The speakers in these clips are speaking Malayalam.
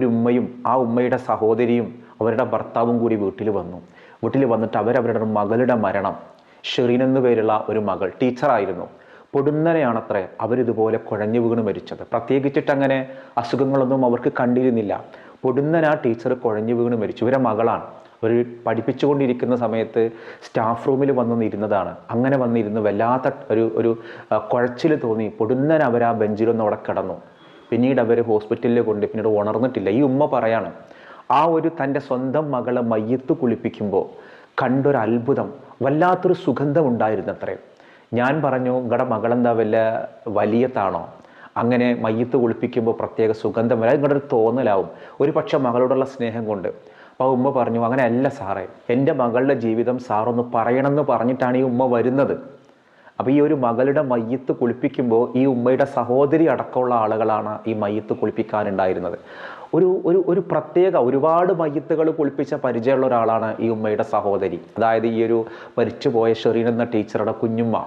ഒരു ഉമ്മയും ആ ഉമ്മയുടെ സഹോദരിയും അവരുടെ ഭർത്താവും കൂടി വീട്ടിൽ വന്നു. വീട്ടിൽ വന്നിട്ട് അവരവരുടെ മകളുടെ മരണം. ഷെറീൻ എന്നു പേരുള്ള ഒരു മകൾ ടീച്ചറായിരുന്നു പൊടുന്നനെയാണത്രേ അവരിതുപോലെ കുഴഞ്ഞു വീണ് മരിച്ചത്. പ്രത്യേകിച്ചിട്ട് അങ്ങനെ അസുഖങ്ങളൊന്നും അവർക്ക് കണ്ടിരുന്നില്ല. പൊടുന്നന ആ ടീച്ചർ കുഴഞ്ഞു വീണ് മരിച്ചു. ഇവരെ മകളാണ്. അവർ പഠിപ്പിച്ചുകൊണ്ടിരിക്കുന്ന സമയത്ത് സ്റ്റാഫ് റൂമിൽ വന്നിരുന്നതാണ്. അങ്ങനെ വന്നിരുന്നു വല്ലാത്ത ഒരു ഒരു കുഴച്ചിൽ തോന്നി. പൊടുന്നൻ അവർ ആ ബെഞ്ചിലൊന്നും അവിടെ കിടന്നു. പിന്നീട് അവർ ഹോസ്പിറ്റലിൽ കൊണ്ട് പിന്നീട് ഉണർന്നിട്ടില്ല. ഈ ഉമ്മ പറയാണ് ആ ഒരു തന്റെ സ്വന്തം മകളെ മയ്യത്ത് കുളിപ്പിക്കുമ്പോൾ കണ്ടൊരു അത്ഭുതം വല്ലാത്തൊരു സുഗന്ധം ഉണ്ടായിരുന്നത്രേ. ഞാൻ പറഞ്ഞു നിങ്ങളുടെ മകളെന്താ വല്ല വലിയത്താണോ അങ്ങനെ മയ്യത്ത് കുളിപ്പിക്കുമ്പോൾ പ്രത്യേക സുഗന്ധം വരാം നിങ്ങളുടെ ഒരു തോന്നലാവും. ഒരു പക്ഷെ മകളോടുള്ള സ്നേഹം കൊണ്ട്. അപ്പോൾ ഉമ്മ പറഞ്ഞു അങ്ങനെയല്ല സാറേ എന്റെ മകളുടെ ജീവിതം സാറൊന്ന് പറയണമെന്ന് പറഞ്ഞിട്ടാണ് ഈ ഉമ്മ വരുന്നത്. അപ്പോൾ ഈ ഒരു മകളുടെ മയ്യത്ത് കുളിപ്പിക്കുമ്പോൾ ഈ ഉമ്മയുടെ സഹോദരി അടക്കമുള്ള ആളുകളാണ് ഈ മയ്യത്ത് കുളിപ്പിക്കാനുണ്ടായിരുന്നത്. ഒരു ഒരു ഒരു പ്രത്യേക ഒരുപാട് മയ്യത്തുകൾ കുളിപ്പിച്ച പരിചയമുള്ള ഒരാളാണ് ഈ ഉമ്മയുടെ സഹോദരി. അതായത് ഈ ഒരു മരിച്ചുപോയ ഷെറീൻ എന്ന ടീച്ചറുടെ കുഞ്ഞുമ്മ.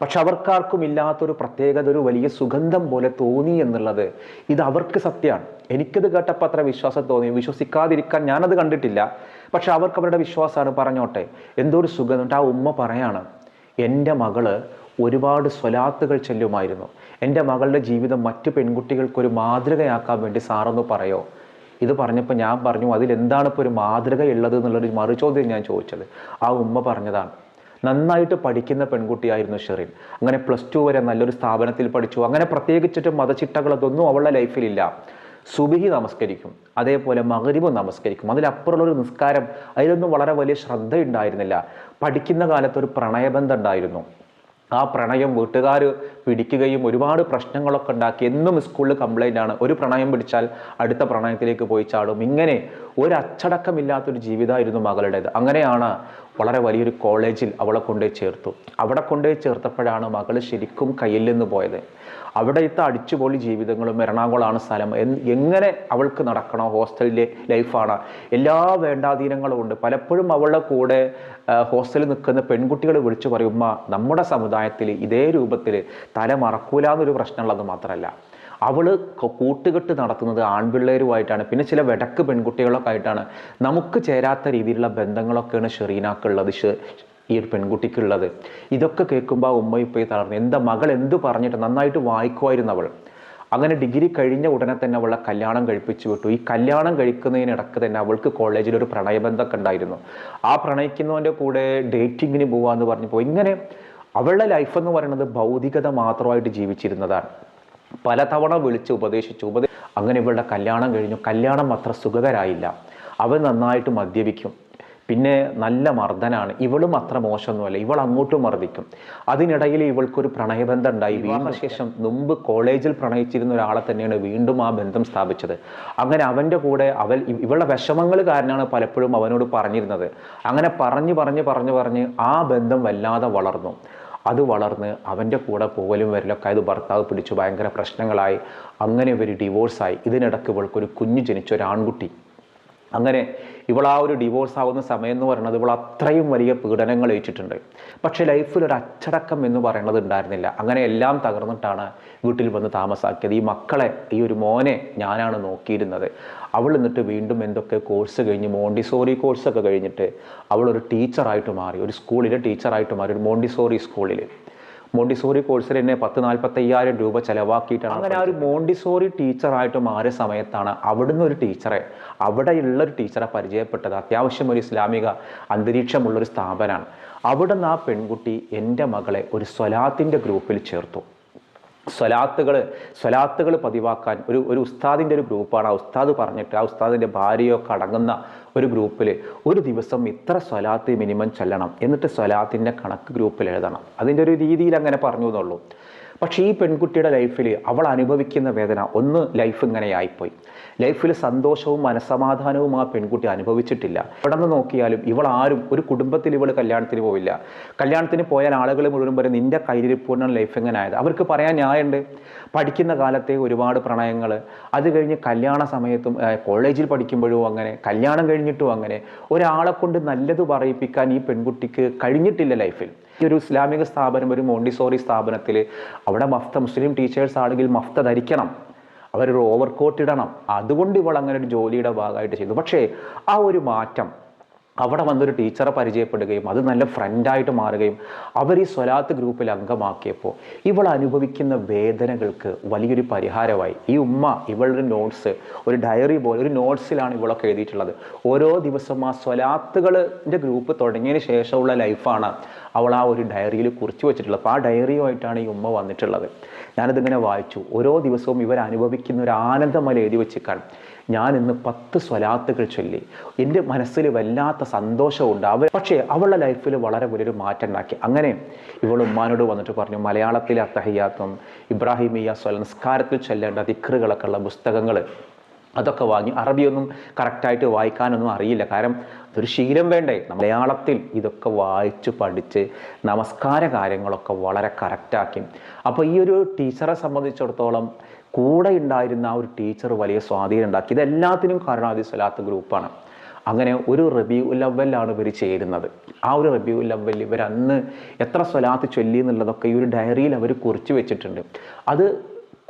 പക്ഷെ അവർക്കാർക്കും ഇല്ലാത്തൊരു പ്രത്യേകത ഒരു വലിയ സുഗന്ധം പോലെ തോന്നി എന്നുള്ളത് ഇത് അവർക്ക് സത്യമാണ്. എനിക്കത് കേട്ടപ്പോൾ അത്ര വിശ്വാസം തോന്നി. വിശ്വസിക്കാതിരിക്കാൻ ഞാനത് കണ്ടിട്ടില്ല. പക്ഷെ അവർക്ക് അവരുടെ വിശ്വാസമാണ് പറഞ്ഞോട്ടെ. എന്തോ ഒരു സുഗന്ധം. ആ ഉമ്മ പറയാണ് എന്റെ മകൾ ഒരുപാട് സ്വലാത്തുകൾ ചെല്ലുമായിരുന്നു. എന്റെ മകളുടെ ജീവിതം മറ്റു പെൺകുട്ടികൾക്കൊരു മാതൃകയാക്കാൻ വേണ്ടി സാറൊന്ന് പറയോ? ഇത് പറഞ്ഞപ്പോൾ ഞാൻ പറഞ്ഞു അതിലെന്താണ് ഇപ്പോൾ ഒരു മാതൃക ഉള്ളത് എന്നുള്ളൊരു മറുചോദ്യം ഞാൻ ചോദിച്ചത്. ആ ഉമ്മ പറഞ്ഞതാണ് നന്നായിട്ട് പഠിക്കുന്ന പെൺകുട്ടിയായിരുന്നു ഷെറിൻ. അങ്ങനെ പ്ലസ് ടു വരെ നല്ലൊരു സ്ഥാപനത്തിൽ പഠിച്ചു. അങ്ങനെ പ്രത്യേകിച്ചിട്ട് മതചിട്ടകളതൊന്നും അവളുടെ ലൈഫിലില്ല. സുബിഹി നമസ്കരിക്കും അതേപോലെ മകരിബ് നമസ്കരിക്കും. അതിലപ്പുറമുള്ള ഒരു നിസ്കാരം അതിലൊന്നും വളരെ വലിയ ശ്രദ്ധ ഉണ്ടായിരുന്നില്ല പഠിക്കുന്ന കാലത്ത് ഒരു പ്രണയബന്ധം ഉണ്ടായിരുന്നു. ആ പ്രണയം വീട്ടുകാർ പിടിക്കുകയും ഒരുപാട് പ്രശ്നങ്ങളൊക്കെ ഉണ്ടാക്കി എന്നും സ്കൂളിൽ കംപ്ലൈന്റ് ആണ്. ഒരു പ്രണയം പിടിച്ചാൽ അടുത്ത പ്രണയത്തിലേക്ക് പോയി ചാടും. ഇങ്ങനെ ഒരു അച്ചടക്കമില്ലാത്തൊരു ജീവിതമായിരുന്നു മകളുടേത്. അങ്ങനെയാണ് വളരെ വലിയൊരു കോളേജിൽ അവളെ കൊണ്ടുപോയി ചേർത്തു. അവിടെ കൊണ്ടുപോയി ചേർത്തപ്പോഴാണ് മകൾ ശരിക്കും കയ്യിൽ നിന്ന് പോയത്. അവിടുത്തെ അടിച്ചുപൊളി ജീവിതങ്ങളും എറണാകുളമാണ് സ്ഥലം. എങ്ങനെ അവൾക്ക് നടക്കണോ ഹോസ്റ്റലിലെ ലൈഫാണ്. എല്ലാ വേണ്ടാധീനങ്ങളും ഉണ്ട്. പലപ്പോഴും അവളുടെ കൂടെ ഹോസ്റ്റലിൽ നിൽക്കുന്ന പെൺകുട്ടികൾ വിളിച്ചു പറയുമ്പോൾ നമ്മുടെ സമുദായത്തിൽ ഇതേ രൂപത്തിൽ തല മറക്കൂല എന്നൊരു പ്രശ്നമുള്ളത് മാത്രമല്ല അവൾ ക- കൂട്ടുകെട്ട് നടത്തുന്നത് ആൺപിള്ളേരുമായിട്ടാണ്. പിന്നെ ചില വെടക്ക് പെൺകുട്ടികളൊക്കെ ആയിട്ടാണ്. നമുക്ക് ചേരാത്ത രീതിയിലുള്ള ബന്ധങ്ങളൊക്കെയാണ് ഷെറീനാക്കുള്ളത് ഈ ഒരു പെൺകുട്ടിക്കുള്ളത്. ഇതൊക്കെ കേൾക്കുമ്പോൾ ഉമ്മ ഇപ്പോൾ തളർന്നു എന്താ മകൾ എന്ത് പറഞ്ഞിട്ട്? നന്നായിട്ട് വായിക്കുമായിരുന്നു അവൾ. അങ്ങനെ ഡിഗ്രി കഴിഞ്ഞ ഉടനെ തന്നെ അവളെ കല്യാണം കഴിപ്പിച്ചു വിട്ടു. ഈ കല്യാണം കഴിക്കുന്നതിനിടക്ക് തന്നെ അവൾക്ക് കോളേജിൽ ഒരു പ്രണയബന്ധമൊക്കെ ഉണ്ടായിരുന്നു. ആ പ്രണയിക്കുന്നവന്റെ കൂടെ ഡേറ്റിങ്ങിന് പോവാന്ന് പറഞ്ഞപ്പോൾ ഇങ്ങനെ അവളുടെ ലൈഫ് എന്ന് പറയുന്നത് ഭൗതികത മാത്രമായിട്ട് ജീവിച്ചിരുന്നതാണ്. പലതവണ വിളിച്ച് ഉപദേശിച്ചു. ഉപദേ അങ്ങനെ ഇവളുടെ കല്യാണം കഴിഞ്ഞു. കല്യാണം അത്ര സുഖകരായില്ല. അവൻ നന്നായിട്ട് മദ്യപിക്കും. പിന്നെ നല്ല മർദ്ദനാണ്. ഇവളും അത്ര മോശമൊന്നുമല്ല. ഇവൾ അങ്ങോട്ടും മർദ്ദിക്കും. അതിനിടയിൽ ഇവൾക്കൊരു പ്രണയബന്ധം ഉണ്ടായി വിവാഹശേഷം മുമ്പ് കോളേജിൽ പ്രണയിച്ചിരുന്ന ഒരാളെ തന്നെയാണ് വീണ്ടും ആ ബന്ധം സ്ഥാപിച്ചത്. അങ്ങനെ അവന്റെ കൂടെ അവൾ ഇവളുടെ വിഷമങ്ങൾ കാരണമാണ് പലപ്പോഴും അവനോട് പറഞ്ഞിരുന്നത്. അങ്ങനെ പറഞ്ഞ് പറഞ്ഞ് പറഞ്ഞ് പറഞ്ഞ് ആ ബന്ധം വല്ലാതെ വളർന്നു. അത് വളർന്ന് അവന്റെ കൂടെ പോകലും വരലൊക്കെ അത് ഭർത്താവ് പിടിച്ചു ഭയങ്കര പ്രശ്നങ്ങളായി. അങ്ങനെ ഇവർ ഡിവോഴ്സായി ഇതിനിടയ്ക്ക് ഇവൾക്കൊരു കുഞ്ഞ് ജനിച്ച ഒരു ആൺകുട്ടി അങ്ങനെ ഇവൾ ആ ഒരു ഡിവോഴ്സ് ആവുന്ന സമയം എന്ന് പറയുന്നത് ഇവൾ അത്രയും വലിയ പീഡനങ്ങൾ ഏറ്റിട്ടുണ്ട്. പക്ഷേ ലൈഫിൽ ഒരു അച്ചടക്കം എന്ന് പറയുന്നത് ഉണ്ടായിരുന്നില്ല. അങ്ങനെ എല്ലാം തകർന്നിട്ടാണ് വീട്ടിൽ വന്ന് താമസാക്കിയത്. ഈ മക്കളെ ഈ ഒരു മോനെ ഞാനാണ് നോക്കിയിരുന്നത്. അവൾ എന്നിട്ട് വീണ്ടും എന്തൊക്കെ കോഴ്സ് കഴിഞ്ഞ് മോണ്ടിസോറി കോഴ്സൊക്കെ കഴിഞ്ഞിട്ട് അവൾ ഒരു ടീച്ചറായിട്ട് മാറി. ഒരു സ്കൂളിലെ ടീച്ചറായിട്ട് മാറി. ഒരു മോണ്ടിസോറി സ്കൂളിൽ മോണ്ടിസോറി കോഴ്സിൽ തന്നെ പത്ത് നാൽപ്പത്തയ്യായിരം രൂപ ചെലവാക്കിയിട്ടാണ് അങ്ങനെ ആ ഒരു മോണ്ടിസോറി ടീച്ചറായിട്ട് മാറിയ സമയത്താണ് അവിടുന്ന് ഒരു ടീച്ചറെ അവിടെയുള്ള ഒരു ടീച്ചറെ പരിചയപ്പെട്ടത്. അത്യാവശ്യം ഒരു ഇസ്ലാമിക അന്തരീക്ഷമുള്ളൊരു സ്ഥാപനമാണ്. അവിടുന്ന് ആ പെൺകുട്ടി എന്റെ മകളെ ഒരു സ്വലാത്തിന്റെ ഗ്രൂപ്പിൽ ചേർത്തു. സ്വലാത്തുകൾ സ്വലാത്തുകൾ പതിവാക്കാൻ ഒരു ഒരു ഉസ്താദിന്റെ ഒരു ഗ്രൂപ്പാണ്. ആ ഉസ്താദ് പറഞ്ഞിട്ട് ആ ഉസ്താദിന്റെ ഭാര്യയൊക്കെ അടങ്ങുന്ന ഒരു ഗ്രൂപ്പിൽ ഒരു ദിവസം ഇത്ര സ്വലാത്ത് മിനിമം ചെല്ലണം. എന്നിട്ട് സ്വലാത്തിന്റെ കണക്ക് ഗ്രൂപ്പിൽ എഴുതണം. അതിന്റെ ഒരു രീതിയിൽ അങ്ങനെ പറഞ്ഞു എന്നുള്ളൂ. പക്ഷേ ഈ പെൺകുട്ടിയുടെ ലൈഫിൽ അവൾ അനുഭവിക്കുന്ന വേദന ഒന്ന് ലൈഫ് ഇങ്ങനെ ആയിപ്പോയി. ലൈഫിൽ സന്തോഷവും മനസമാധാനവും ആ പെൺകുട്ടി അനുഭവിച്ചിട്ടില്ല. ഇവിടെ നോക്കിയാലും ഇവൾ ആരും ഒരു കുടുംബത്തിൽ ഇവൾ കല്യാണത്തിന് പോയില്ല കല്യാണത്തിന് പോയാൽ ആളുകൾ മുഴുവൻ പറയും നിന്റെ കയ്യിലിരിപ്പൂർണ ലൈഫ് ഇങ്ങനെ ആയത്. അവർക്ക് പറയാൻ ന്യായമുണ്ട്. പഠിക്കുന്ന കാലത്തെ ഒരുപാട് പ്രണയങ്ങൾ അത് കഴിഞ്ഞ് കല്യാണ സമയത്തും കോളേജിൽ പഠിക്കുമ്പോഴും അങ്ങനെ കല്യാണം കഴിഞ്ഞിട്ടും അങ്ങനെ ഒരാളെ കൊണ്ട് നല്ലത് പറയിപ്പിക്കാൻ ഈ പെൺകുട്ടിക്ക് കഴിഞ്ഞിട്ടില്ല ലൈഫിൽ ഈ ഒരു ഇസ്ലാമിക സ്ഥാപനം ഒരു മോണ്ടിസോറി സ്ഥാപനത്തിൽ അവിടെ മഫ്ത മുസ്ലിം ടീച്ചേഴ്സ് ആണെങ്കിൽ മഫ്ത ധരിക്കണം. അവരൊരു ഓവർകോട്ട് ഇടണം. അതുകൊണ്ട് ഇവൾ അങ്ങനെ ഒരു ജോലിയുടെ ഭാഗമായിട്ട് ചെയ്തു. പക്ഷേ ആ ഒരു മാറ്റം അവിടെ വന്നൊരു ടീച്ചറെ പരിചയപ്പെടുകയും അത് നല്ല ഫ്രണ്ടായിട്ട് മാറുകയും അവർ ഈ സ്വലാത്ത് ഗ്രൂപ്പിൽ അംഗമാക്കിയപ്പോൾ ഇവൾ അനുഭവിക്കുന്ന വേദനകൾക്ക് വലിയൊരു പരിഹാരമായി. ഈ ഉമ്മ ഇവളുടെ നോട്ട്സ് ഒരു ഡയറി പോലെ ഒരു നോട്ട്സിലാണ് ഇവളൊക്കെ എഴുതിയിട്ടുള്ളത്. ഓരോ ദിവസം ആ സ്വലാത്തുകളുടെ ഗ്രൂപ്പ് തുടങ്ങിയതിന് ശേഷമുള്ള ലൈഫാണ് അവൾ ആ ഒരു ഡയറിയിൽ കുറിച്ച് വെച്ചിട്ടുള്ളത്. അപ്പോൾ ആ ഡയറിയുമായിട്ടാണ് ഈ ഉമ്മ വന്നിട്ടുള്ളത്. ഞാനതിങ്ങനെ വായിച്ചു. ഓരോ ദിവസവും ഇവർ അനുഭവിക്കുന്ന ഒരു ആനന്ദമല എഴുതി വെച്ചിക്കാൻ ഞാൻ ഇന്ന് പത്ത് സ്വലാത്തുകൾ ചൊല്ലി. എന്റെ മനസ്സിൽ വല്ലാത്ത സന്തോഷമുണ്ട്. അവർ പക്ഷേ അവളുടെ ലൈഫിൽ വളരെ വലിയൊരു മാറ്റം ഉണ്ടാക്കി. അങ്ങനെ ഇവൾ ഉമ്മാനോട് വന്നിട്ട് പറഞ്ഞു മലയാളത്തിലെ അത്തഹയ്യാത്തും ഇബ്രാഹിമിയ സ്വല നിസ്കാരത്തിൽ ചൊല്ലേണ്ട ദിക്റുകളൊക്കെ ഉള്ള പുസ്തകങ്ങൾ അതൊക്കെ വാങ്ങി അറബിയൊന്നും കറക്റ്റായിട്ട് വായിക്കാനൊന്നും അറിയില്ല. കാരണം അതൊരു ശീലം വേണ്ടേ? മലയാളത്തിൽ ഇതൊക്കെ വായിച്ച് പഠിച്ച് നമസ്കാര കാര്യങ്ങളൊക്കെ വളരെ കറക്റ്റാക്കി. അപ്പോൾ ഈ ഒരു ടീച്ചറെ സംബന്ധിച്ചിടത്തോളം കൂടെ ഉണ്ടായിരുന്ന ആ ഒരു ടീച്ചർ വലിയ സ്വാധീനം ഉണ്ടാക്കി. ഇതെല്ലാത്തിനും കാരണം ആദ്യ സ്വലാത്ത് ഗ്രൂപ്പാണ് അങ്ങനെ ഒരു റബിയു ലവലാണ് ഇവർ ചേരുന്നത്. ആ ഒരു റബിയു ലവൽ ഇവർ അന്ന് എത്ര സ്വലാത്ത് ചൊല്ലി എന്നുള്ളതൊക്കെ ഈ ഒരു ഡയറിയിൽ അവർ കുറിച്ച് വെച്ചിട്ടുണ്ട്. അത്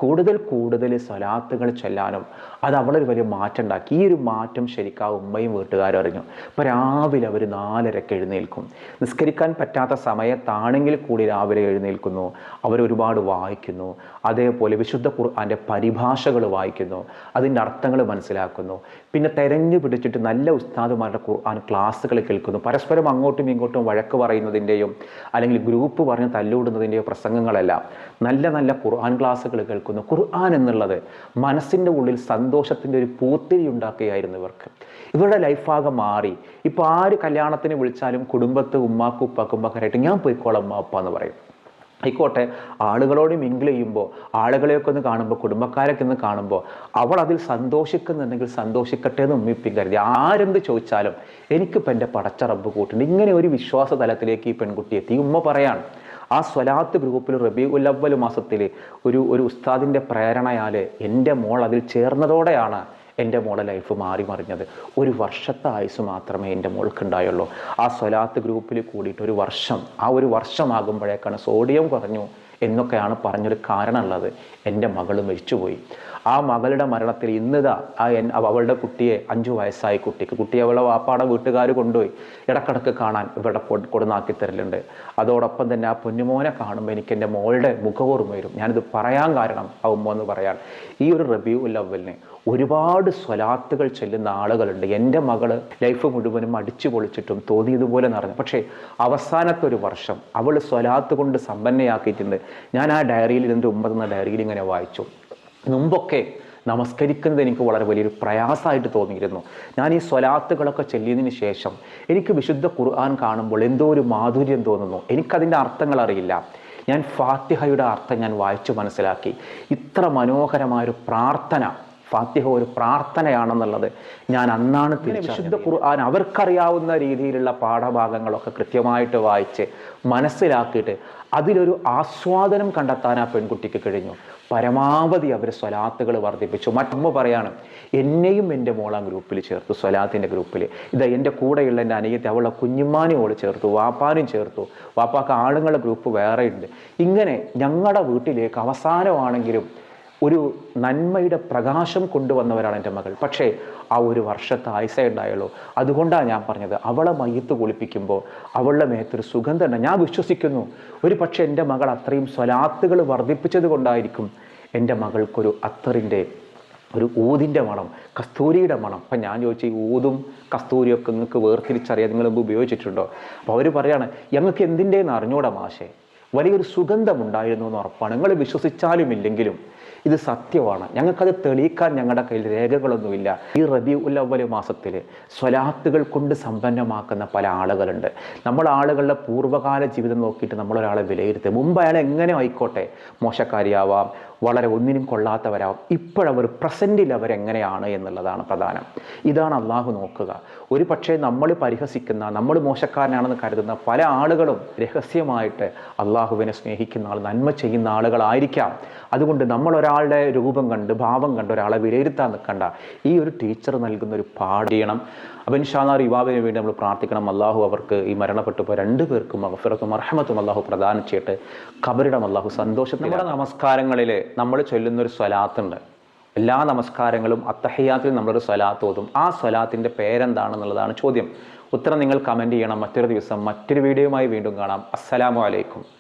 കൂടുതൽ കൂടുതൽ സ്വലാത്തുകൾ ചൊല്ലാനും അത് അവളൊരു വലിയ മാറ്റം ഉണ്ടാക്കി. ഈ ഒരു മാറ്റം ശരിക്കും ആ ഉമ്മയും വീട്ടുകാരും അറിഞ്ഞു. ഇപ്പം രാവിലെ അവർ നാലരക്ക് എഴുന്നേൽക്കും. നിസ്കരിക്കാൻ പറ്റാത്ത സമയത്താണെങ്കിൽ കൂടി രാവിലെ എഴുന്നേൽക്കുന്നു. അവർ ഒരുപാട് വായിക്കുന്നു. അതേപോലെ വിശുദ്ധ ഖുർആന്റെ പരിഭാഷകൾ വായിക്കുന്നു. അതിന്റെ അർത്ഥങ്ങൾ മനസ്സിലാക്കുന്നു. പിന്നെ തെരഞ്ഞു പിടിച്ചിട്ട് നല്ല ഉസ്താദുമാരുടെ ഖുർആൻ ക്ലാസ്സുകൾ കേൾക്കുന്നു. പരസ്പരം അങ്ങോട്ടും ഇങ്ങോട്ടും വഴക്ക് പറയുന്നതിന്റെയും അല്ലെങ്കിൽ ഗ്രൂപ്പ് പറഞ്ഞ് തല്ലുവിടുന്നതിന്റെയോ പ്രസംഗങ്ങളെല്ലാം നല്ല നല്ല ഖുർആൻ ക്ലാസ്സുകൾ കേൾക്കുന്നു. ഖുർആൻ എന്നുള്ളത് മനസ്സിന്റെ ഉള്ളിൽ സന്തോഷത്തിന്റെ ഒരു പൂത്തിരി ഉണ്ടാക്കുകയായിരുന്നു ഇവർക്ക്. ഇവരുടെ ലൈഫാകെ മാറി. ഇപ്പോൾ ആര് കല്യാണത്തിന് വിളിച്ചാലും കുടുംബത്ത് ഉമ്മാക്കും ഉപ്പാക്കും ഉപ്പാക്കാരായിട്ട് ഞാൻ പോയിക്കോളാം ഉമ്മ ഉപ്പ എന്ന് പറയും. ആയിക്കോട്ടെ ആളുകളോട് മിങ്കിൾ ചെയ്യുമ്പോൾ ആളുകളെയൊക്കെ ഒന്ന് കാണുമ്പോൾ കുടുംബക്കാരൊക്കെ ഒന്ന് കാണുമ്പോൾ അവൾ അതിൽ സന്തോഷിക്കുന്നുണ്ടെങ്കിൽ സന്തോഷിക്കട്ടെ എന്ന് ഉമ്മിപ്പിൻ കരുതി. ആരെന്ത് ചോദിച്ചാലും എനിക്കിപ്പോൾ എന്റെ പടച്ച റബ്ബ് കൂട്ടുണ്ട്. ഇങ്ങനെ ഒരു വിശ്വാസ തലത്തിലേക്ക് ഈ പെൺകുട്ടി എത്തി. ഉമ്മ പറയാണ് ആ സ്വലാത്ത് ഗ്രൂപ്പിൽ റബി ഉലവ്വൽ മാസത്തിൽ ഒരു ഒരു ഉസ്താദിന്റെ പ്രേരണയാൽ എന്റെ മോൾ അതിൽ ചേർന്നതോടെയാണ് എന്റെ മോളെ ലൈഫ് മാറി മറിഞ്ഞത്. ഒരു വർഷത്തെ ആയുസ് മാത്രമേ എന്റെ മോൾക്കുണ്ടായുള്ളൂ. ആ സ്വലാത്ത് ഗ്രൂപ്പിൽ കൂടിയിട്ട് ഒരു വർഷം ആ ഒരു വർഷമാകുമ്പോഴേക്കാണ് സോഡിയം കുറഞ്ഞു എന്നൊക്കെയാണ് പറഞ്ഞൊരു കാരണമുള്ളത് എന്റെ മകൾ മരിച്ചുപോയി. ആ മകളുടെ മരണത്തിൽ ഇന്നിതാ ആ അവളുടെ കുട്ടിയെ അഞ്ചു വയസ്സായ കുട്ടിക്ക് കുട്ടിയെ അവളെ വാപ്പാടെ വീട്ടുകാർ കൊണ്ടുപോയി ഇടക്കിടക്ക് കാണാൻ ഇവിടെ കൊടുന്നാക്കി തരലുണ്ട്. അതോടൊപ്പം തന്നെ ആ പൊന്നുമോനെ കാണുമ്പോൾ എനിക്ക് എന്റെ മോളുടെ മുഖവോർമ്മ വരും. ഞാനിത് പറയാൻ കാരണം ആ ഉമ്മ എന്ന് പറയാൻ. ഈ ഒരു റിവ്യൂ ലവലിന് ഒരുപാട് സ്വലാത്തുകൾ ചെല്ലുന്ന ആളുകളുണ്ട്. എന്റെ മകൾ ലൈഫ് മുഴുവനും അടിച്ചു പൊളിച്ചിട്ടും തോന്നിയതുപോലെ നടന്നു. പക്ഷേ അവസാനത്തെ ഒരു വർഷം അവൾ സ്വലാത്ത് കൊണ്ട് സമ്പന്നയാക്കിയിട്ടുണ്ട്. ഞാൻ ആ ഡയറിയിൽ ഇതിന്റെ ഒമ്പതെന്ന ഡയറിയിൽ ഇങ്ങനെ വായിച്ചു. മുമ്പൊക്കെ നമസ്കരിക്കുന്നത് എനിക്ക് വളരെ വലിയൊരു പ്രയാസമായിട്ട് തോന്നിയിരുന്നു. ഞാൻ ഈ സ്വലാത്തുകളൊക്കെ ചെല്ലിയതിന് ശേഷം എനിക്ക് വിശുദ്ധ ഖുർആൻ കാണുമ്പോൾ എന്തോ ഒരു മാധുര്യം തോന്നുന്നു. എനിക്കതിന്റെ അർത്ഥങ്ങൾ അറിയില്ല. ഞാൻ ഫാത്തിഹയുടെ അർത്ഥം ഞാൻ വായിച്ചു മനസ്സിലാക്കി. ഇത്ര മനോഹരമായൊരു പ്രാർത്ഥന ഫാത്തിഹ ഒരു പ്രാർത്ഥനയാണെന്നുള്ളത് ഞാൻ അന്നാണ് വിശുദ്ധ ഖുർആൻ അവർക്കറിയാവുന്ന രീതിയിലുള്ള പാഠഭാഗങ്ങളൊക്കെ കൃത്യമായിട്ട് വായിച്ച് മനസ്സിലാക്കിയിട്ട് അതിലൊരു ആസ്വാദനം കണ്ടെത്താൻ ആ പെൺകുട്ടിക്ക് കഴിഞ്ഞു. പരമാവധി അവർ സ്വലാത്തുകൾ വർദ്ധിപ്പിച്ചു. മറ്റമ്മ പറയാണ് എന്നെയും എന്റെ മോളാം ഗ്രൂപ്പിൽ ചേർത്തു സ്വലാത്തിന്റെ ഗ്രൂപ്പിൽ. ഇതാ എന്റെ കൂടെയുള്ള എന്റെ അനിയത്തെ അവളുടെ കുഞ്ഞുമാനിയോട് ചേർത്തു വാപ്പാനും ചേർത്തു. വാപ്പാക്ക് ആളുകളുടെ ഗ്രൂപ്പ് വേറെ ഉണ്ട്. ഇങ്ങനെ ഞങ്ങളുടെ വീട്ടിലേക്ക് അവസാനമാണെങ്കിലും ഒരു നന്മയുടെ പ്രകാശം കൊണ്ടുവന്നവരാണ് എന്റെ മകൾ. പക്ഷേ ആ ഒരു വർഷത്തെ ആയിസ ഉണ്ടായുള്ളൂ. അതുകൊണ്ടാണ് ഞാൻ പറഞ്ഞത് അവളെ മയ്യത്ത് കുളിപ്പിക്കുമ്പോൾ അവളുടെ മേത്തൊരു സുഗന്ധം ഉണ്ട്. ഞാൻ വിശ്വസിക്കുന്നു ഒരു പക്ഷേ എന്റെ മകൾ അത്രയും സ്വലാത്തുകൾ വർദ്ധിപ്പിച്ചത് കൊണ്ടായിരിക്കും എന്റെ മകൾക്കൊരു അത്തറിന്റെ ഒരു ഊതിന്റെ മണം കസ്തൂരിയുടെ മണം. അപ്പം ഞാൻ ചോദിച്ചു ഈ ഊതും കസ്തൂരിയൊക്കെ നിങ്ങൾക്ക് വേർതിരിച്ചറിയാൻ നിങ്ങൾ മുമ്പ് ഉപയോഗിച്ചിട്ടുണ്ടോ? അപ്പോൾ അവർ പറയാണ് ഞങ്ങൾക്ക് എന്തിന്റെന്ന് അറിഞ്ഞൂടാ മാഷേ. വലിയൊരു സുഗന്ധമുണ്ടായിരുന്നു എന്ന് ഉറപ്പാണ്. നിങ്ങൾ വിശ്വസിച്ചാലും ഇല്ലെങ്കിലും ഇത് സത്യമാണ്. ഞങ്ങൾക്കത് തെളിയിക്കാൻ ഞങ്ങളുടെ കയ്യിൽ രേഖകളൊന്നുമില്ല. ഈ റബി ഉല്ലവൽ മാസത്തിൽ സ്വലാത്തുകൾ കൊണ്ട് സമ്പന്നമാക്കുന്ന പല ആളുകളുണ്ട്. നമ്മൾ ആളുകളുടെ പൂർവകാല ജീവിതം നോക്കിയിട്ട് നമ്മളൊരാളെ വിലയിരുത്തുക മുമ്പ് അയാൾ എങ്ങനെ ആയിക്കോട്ടെ? മോശക്കാരിയാവാം വളരെ ഒന്നിനും കൊള്ളാത്തവരാവും. ഇപ്പോഴവർ പ്രസന്റിൽ അവരെങ്ങനെയാണ് എന്നുള്ളതാണ് പ്രധാനം. ഇതാണ് അള്ളാഹു നോക്കുക. ഒരു പക്ഷേ നമ്മൾ പരിഹസിക്കുന്ന നമ്മൾ മോശക്കാരനാണെന്ന് കരുതുന്ന പല ആളുകളും രഹസ്യമായിട്ട് അള്ളാഹുവിനെ സ്നേഹിക്കുന്ന ആൾ നന്മ ചെയ്യുന്ന ആളുകളായിരിക്കാം. അതുകൊണ്ട് നമ്മൾ ഒരാളുടെ രൂപം കണ്ട് ഭാവം കണ്ട് ഒരാളെ വിലയിരുത്താൻ നിൽക്കണ്ട. ഈ ഒരു ടീച്ചർ നൽകുന്ന ഒരു പാഠിയണം അപ്പം ഇൻഷാല്ലാ യുവാവിന് വേണ്ടി നമ്മൾ പ്രാർത്ഥിക്കണം. അള്ളാഹു അവർക്ക് ഈ മരണപ്പെട്ടു പോയ രണ്ടു പേർക്കും മഹഫിറത്തും അർഹമത്തും അള്ളാഹു പ്രദാനം ചെയ്യട്ടെ. കബറിടം അള്ളാഹു സന്തോഷം നമ്മുടെ നമസ്കാരങ്ങളിൽ നമ്മൾ ചൊല്ലുന്നൊരു സ്വലാത്തുണ്ട്. എല്ലാ നമസ്കാരങ്ങളും അത്തഹയാത്തിൽ നമ്മളൊരു സ്വലാത്ത് ഓതും. ആ സ്വലാത്തിന്റെ പേരെന്താണെന്നുള്ളതാണ് ചോദ്യം. ഉത്തരം നിങ്ങൾ കമന്റ് ചെയ്യണം. മറ്റൊരു ദിവസം മറ്റൊരു വീഡിയോയുമായി വീണ്ടും കാണാം. അസ്സലാമു അലൈക്കും.